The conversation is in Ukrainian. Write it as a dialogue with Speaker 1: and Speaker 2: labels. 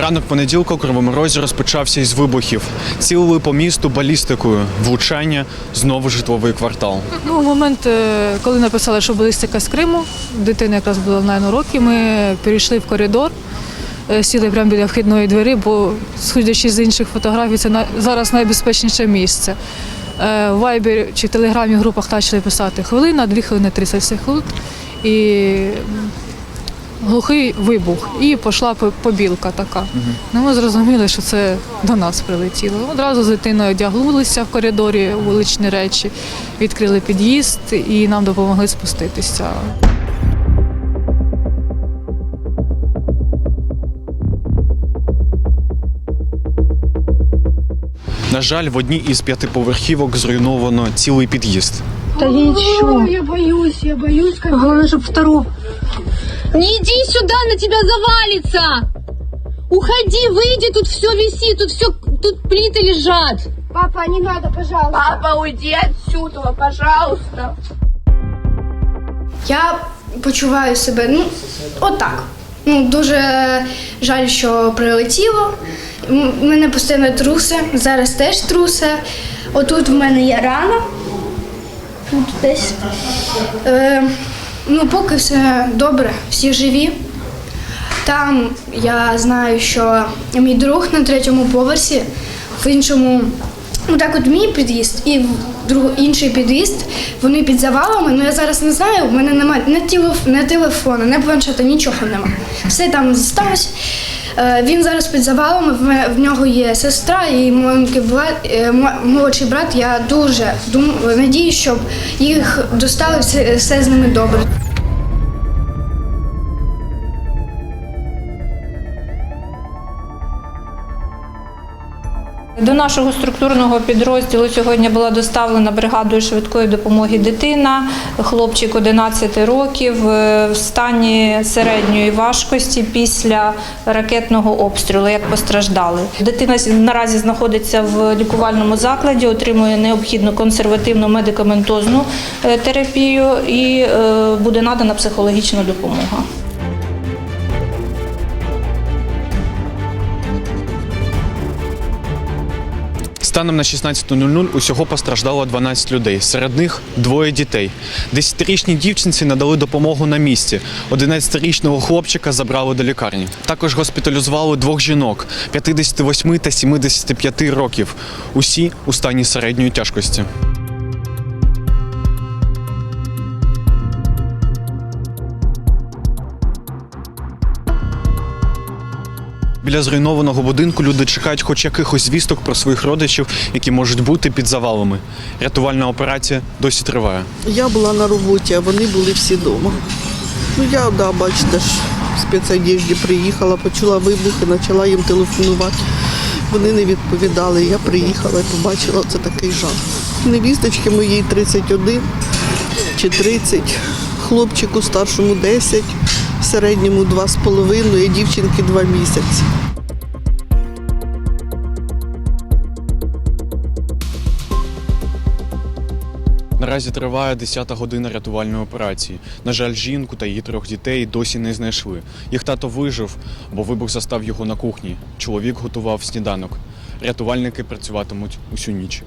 Speaker 1: Ранок понеділка у Кривому Розі розпочався із вибухів. Цілили по місту балістикою. Влучання знову житловий квартал.
Speaker 2: Ну, в момент, е, коли написали, що балістика з Криму, дитина якраз була 9 років, ми перейшли в коридор, е, сіли прямо біля вхідної двері, бо, судячи з інших фотографій, це на- зараз найбезпечніше місце. Е, В Вайбері чи в Телеграмі групах почали писати хвилина, дві хвилини, 30 секунд. І глухий вибух. І пішла побілка така. Ну, ми зрозуміли, що це до нас прилетіло. Одразу з дитиною одягнулися в коридорі вуличні речі, відкрили під'їзд і нам допомогли спуститися.
Speaker 1: На жаль, в одній із п'ятиповерхівок зруйновано цілий під'їзд.
Speaker 3: Да ничего.
Speaker 4: Я боюсь, я боюсь.
Speaker 3: Главное, чтобы второго.
Speaker 4: Не иди сюда, на тебя завалится! Уходи, выйди, тут все висит, тут все, тут плиты лежат.
Speaker 3: Папа, не надо, пожалуйста.
Speaker 4: Папа, уйди отсюда, пожалуйста.
Speaker 3: Я почуваю себе, ну, отак. Ну, дуже жаль, що прилетіло. М- Мене постійно трусе, зараз теж трусе. Отут в мене є рана. Тут десь. Е, ну, поки все добре, всі живі. Там я знаю, що мій друг на третьому поверсі, в іншому, ну так от мій під'їзд і друг, інший під'їзд, вони під завалами. Ну я зараз не знаю, в мене немає ні телефону, ні планшета, нічого немає. Все там залишилось. Е, Він зараз під завалами, в, нього є сестра і маленький брат, е, молодший брат. Я дуже дум, надію, щоб їх достали все, все з ними добре.
Speaker 5: До нашого структурного підрозділу сьогодні була доставлена бригадою швидкої допомоги дитина, хлопчик 11 років е, в стані середньої важкості після ракетного обстрілу, як постраждали. Дитина наразі знаходиться в лікувальному закладі, отримує необхідну консервативну медикаментозну е, терапію і е, буде надана психологічна допомога.
Speaker 1: Станом на 16.00 усього постраждало 12 людей. Серед них двоє дітей. 10-річній дівчинці надали допомогу на місці. 11-річного хлопчика забрали до лікарні. Також госпіталізували двох жінок 58 та 75 років. Усі у стані середньої тяжкості. Біля зруйнованого будинку люди чекають хоч якихось звісток про своїх родичів, які можуть бути під завалами. Рятувальна операція досі триває.
Speaker 6: Я була на роботі, а вони були всі вдома. Ну я, да, бачите ж, в спецодежді приїхала, почула вибухи, почала їм телефонувати. Вони не відповідали. Я приїхала і побачила це такий жах. Невісточки моїй 31 чи 30, хлопчику старшому 10, середньому 2,5 і дівчинки 2 місяці.
Speaker 1: Наразі триває 10-та година рятувальної операції. На жаль, жінку та її трьох дітей досі не знайшли. Їх тато вижив, бо вибух застав його на кухні. Чоловік готував сніданок. Рятувальники працюватимуть усю ніч.